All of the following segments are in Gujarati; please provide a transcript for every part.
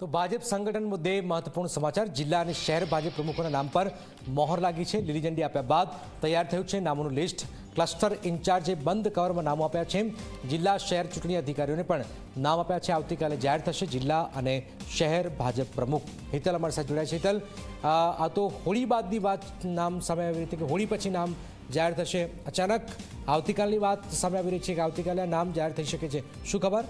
તો ભાજપ સંગઠન મુદ્દે મહત્વપૂર્ણ સમાચાર. જિલ્લા અને શહેર ભાજપ પ્રમુખોના નામ પર મોહર લાગી છે. લીલી ઝંડી આપ્યા બાદ તૈયાર થયું છે નામોનું લિસ્ટ. ક્લસ્ટર ઇન્ચાર્જે બંધ કવરમાં નામો આપ્યા છે. જિલ્લા શહેર ચૂંટણી અધિકારીઓને પણ નામ આપ્યા છે. આવતીકાલે જાહેર થશે જિલ્લા અને શહેર ભાજપ પ્રમુખ. હિતલ અમારી સાથે જોડાયા છે હિતલ. આ તો હોળી બાદની વાત નામ સામે આવી રહી હતી કે હોળી પછી નામ જાહેર થશે. અચાનક આવતીકાલની વાત સામે આવી રહી છે કે આવતીકાલે નામ જાહેર થઈ શકે છે. શું ખબર?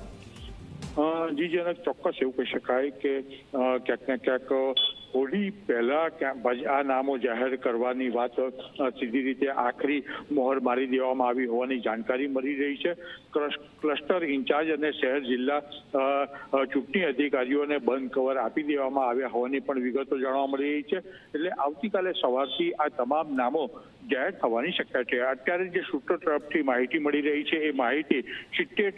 જી જેને ચોક્કસ એવું કહી શકાય કે ક્યાંક ને ક્યાંક હોળી પહેલા આ નામો જાહેર કરવાની વાત સીધી રીતે આખરી મોહર મારી દેવામાં આવી હોવાની જાણકારી મળી રહી છે. ક્લસ્ટર ઇન્ચાર્જ અને શહેર જિલ્લા ચૂંટણી અધિકારીઓને બંધ કવર આપી દેવામાં આવ્યા હોવાની પણ વિગતો જાણવા મળી રહી છે. એટલે આવતીકાલે સવારથી આ તમામ નામો જાહેર થવાની શક્યતા છે. અત્યારે જે સૂત્રો તરફથી માહિતી મળી રહી છે, એ માહિતી સિત્તેર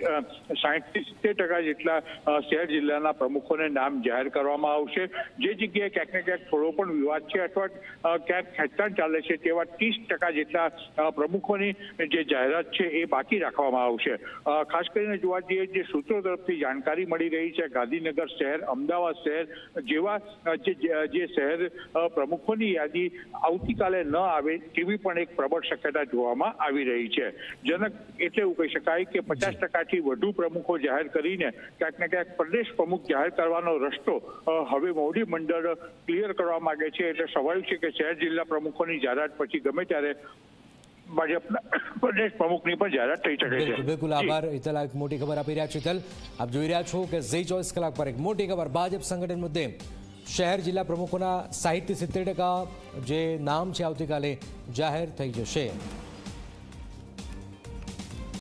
સાહીઠ સિત્તેર ટકા જેટલા અ, શહેર જિલ્લાના પ્રમુખોને નામ જાહેર કરવામાં આવશે. જે જગ્યાએ ક્યાંક ને ક્યાંક થોડો પણ વિવાદ છે અથવા ક્યાંક ખેંચતાણ ચાલે છે તેવા ત્રીસ ટકા જેટલા પ્રમુખોની જે જાહેરાત છે એ બાકી રાખવામાં આવશે. ખાસ કરીને જોવા જઈએ જે સૂત્રો તરફથી જાણકારી મળી રહી છે ગાંધીનગર શહેર અમદાવાદ શહેર જેવા જે જે શહેર પ્રમુખોની યાદી આવતીકાલે ન આવે તેવી પણ એક પ્રબળ શક્યતા જોવામાં આવી રહી છે. જનક એટલે એવું કહી શકાય કે પચાસ ટકાથી વધુ પ્રમુખો જાહેર કરીને ક્યાંક ને ક્યાંક પ્રદેશ પ્રમુખ જાહેર કરવાનો રસ્તો હવે મોવડી મંડળ ક્લિયર કરવા માંગે છે. એટલે સ્વાભાવિક છે કે શહેર જિલ્લા પ્રમુખોની જાહેરાત પછી ગમે ત્યારે ભાજપના પ્રદેશ પ્રમુખની પણ જાહેરાત થઈ શકે આભાર. હિતલ આ એક મોટી ખબર આપી રહ્યા છો હિતલ આપ જોઈ રહ્યા છો કે મોટી ખબર. ભાજપ સંગઠન મુદ્દે શહેર જિલ્લા પ્રમુખોના સાહીઠથી સિત્તેર ટકા જે નામ છે, આવતીકાલે જાહેર થઈ જશે.